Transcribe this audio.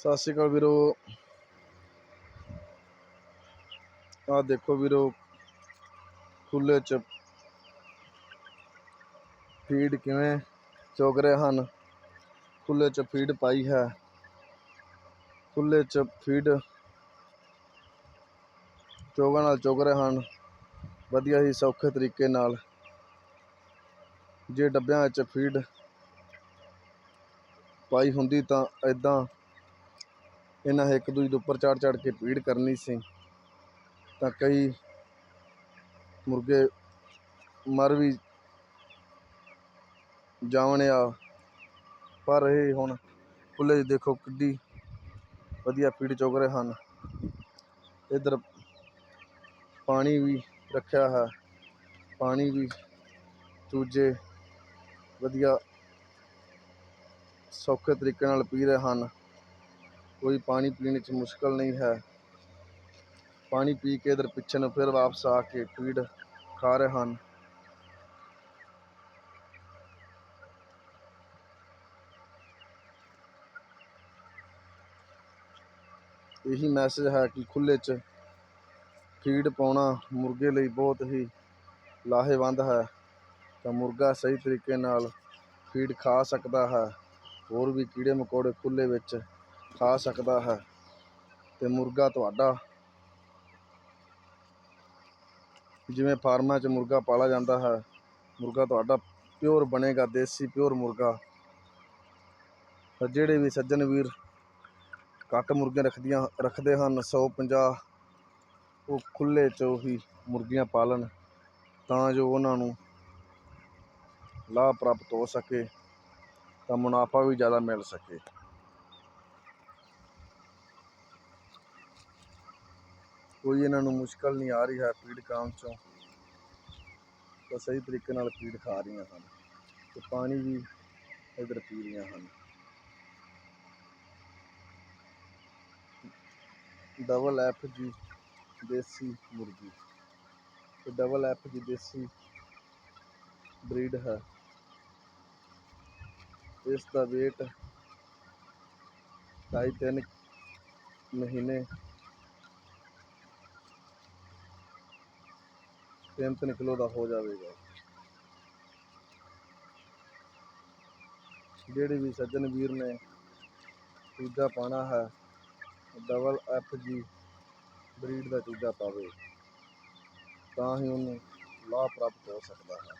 ਸਤਿ ਸ਼੍ਰੀ ਅਕਾਲ ਵੀਰੋ। ਆਹ ਦੇਖੋ ਵੀਰੋ ਖੁੱਲੇ ਚ ਫੀਡ ਕਿਵੇਂ ਚੁਗ ਰਹੇ ਹਨ? ਖੁੱਲੇ ਚ ਫੀਡ ਪਾਈ ਹੈ। ਖੁੱਲੇ ਚ ਫੀਡ ਚੋਗਾਂ ਨਾਲ ਚੁਗ ਰਹੇ ਹਨ। ਵਧੀਆ ਹੀ ਸੌਖੇ ਤਰੀਕੇ ਨਾਲ। ਜੇ ਡੱਬਿਆਂ ਵਿੱਚ ਫੀਡ ਪਾਈ ਹੁੰਦੀ ਤਾਂ ਐਦਾਂ ਇਹਨਾਂ ਇੱਕ ਦੂਜੇ ਦੇ ਉੱਪਰ ਚੜ ਚੜ ਕੇ ਫੀਡ ਕਰਨੀ ਸੀ। ਤਾਂ ਕਈ ਮੁਰਗੇ ਮਰ ਵੀ ਜਾਵਣ ਆ। ਪਰ ਇਹ ਹੁਣ ਖੁੱਲੇ 'ਚ ਦੇਖੋ ਕਿੱਡੀ ਵਧੀਆ ਪੀੜ ਚੁਗ ਰਹੇ ਹਨ। ਇੱਧਰ ਪਾਣੀ ਵੀ ਰੱਖਿਆ ਹੈ। ਪਾਣੀ ਵੀ ਦੂਜੇ ਵਧੀਆ ਸੌਖੇ ਤਰੀਕੇ ਨਾਲ ਪੀ ਰਹੇ ਹਨ। ਕੋਈ ਪਾਣੀ ਪੀਣ 'ਚ ਮੁਸ਼ਕਲ ਨਹੀਂ ਹੈ। ਪਾਣੀ ਪੀ ਕੇ ਇੱਧਰ ਪਿੱਛੇ ਨੂੰ ਫਿਰ ਵਾਪਸ ਆ ਕੇ ਫੀਡ ਖਾ ਰਹੇ ਹਨ। ਇਹੀ ਮੈਸੇਜ ਹੈ ਕਿ ਖੁੱਲੇ 'ਚ ਫੀਡ ਪਾਉਣਾ ਮੁਰਗੇ ਲਈ ਬਹੁਤ ਹੀ ਲਾਹੇਵੰਦ ਹੈ। ਤਾਂ ਮੁਰਗਾ ਸਹੀ ਤਰੀਕੇ ਨਾਲ ਫੀਡ ਖਾ ਸਕਦਾ ਹੈ। ਹੋਰ ਵੀ ਕੀੜੇ ਮਕੌੜੇ ਖੁੱਲੇ ਵਿੱਚ ਖਾ ਸਕਦਾ ਹੈ ਤੇ ਮੁਰਗਾ ਤੁਹਾਡਾ ਜਿਵੇਂ ਫਾਰਮਾਂ 'ਚ ਮੁਰਗਾ ਪਾਲਾ ਜਾਂਦਾ ਹੈ, ਮੁਰਗਾ ਤੁਹਾਡਾ ਪਿਓਰ ਬਣੇਗਾ, ਦੇਸੀ ਪਿਓਰ ਮੁਰਗਾ। ਤਾਂ ਜਿਹੜੇ ਵੀ ਸੱਜਣ ਵੀਰ ਘੱਟ ਮੁਰਗੀਆਂ ਰੱਖਦੀਆਂ, ਰੱਖਦੇ ਹਨ 150 ਉਹ ਖੁੱਲੇ 'ਚ ਹੀ ਮੁਰਗੀਆਂ ਪਾਲਣ, ਤਾਂ ਜੋ ਉਹਨਾਂ ਨੂੰ ਲਾਭ ਪ੍ਰਾਪਤ ਹੋ ਸਕੇ, ਤਾਂ ਮੁਨਾਫਾ ਵੀ ਜ਼ਿਆਦਾ ਮਿਲ ਸਕੇ। ਕੋਈ ਇਹਨਾਂ ਨੂੰ ਮੁਸ਼ਕਲ ਨਹੀਂ ਆ ਰਹੀ ਹੈ ਫੀਡ ਖਾਣ 'ਚੋਂ। ਤਾਂ ਸਹੀ ਤਰੀਕੇ ਨਾਲ ਫੀਡ ਖਾ ਰਹੀਆਂ ਹਨ ਤੇ ਪਾਣੀ ਵੀ ਇਧਰ ਪੀ ਰਹੀਆਂ ਹਨ। ਡਬਲ ਐਫ ਜੀ ਦੇਸੀ ਮੁਰਗੀ। ਤੇ ਡਬਲ ਐਫ ਜੀ ਦੇਸੀ ਬਰੀਡ ਹੈ। ਇਸ ਦਾ weight ਢਾਈ ਤਿੰਨ ਮਹੀਨੇ ਤਿੰਨ ਤਿੰਨ ਕਿਲੋ ਦਾ ਹੋ ਜਾਵੇਗਾ। ਜਿਹੜੇ ਵੀ ਸੱਜਣ ਵੀਰ ਨੇ, ਚੂਜਾ ਪਾਣਾ ਹੈ ਡਬਲ ਐਫ ਜੀ ਬਰੀਡ ਦਾ ਚੂਜਾ ਪਾਵੇ, ਤਾਂ ਹੀ ਉਹਨੂੰ ਲਾਭ ਪ੍ਰਾਪਤ ਹੋ ਸਕਦਾ ਹੈ।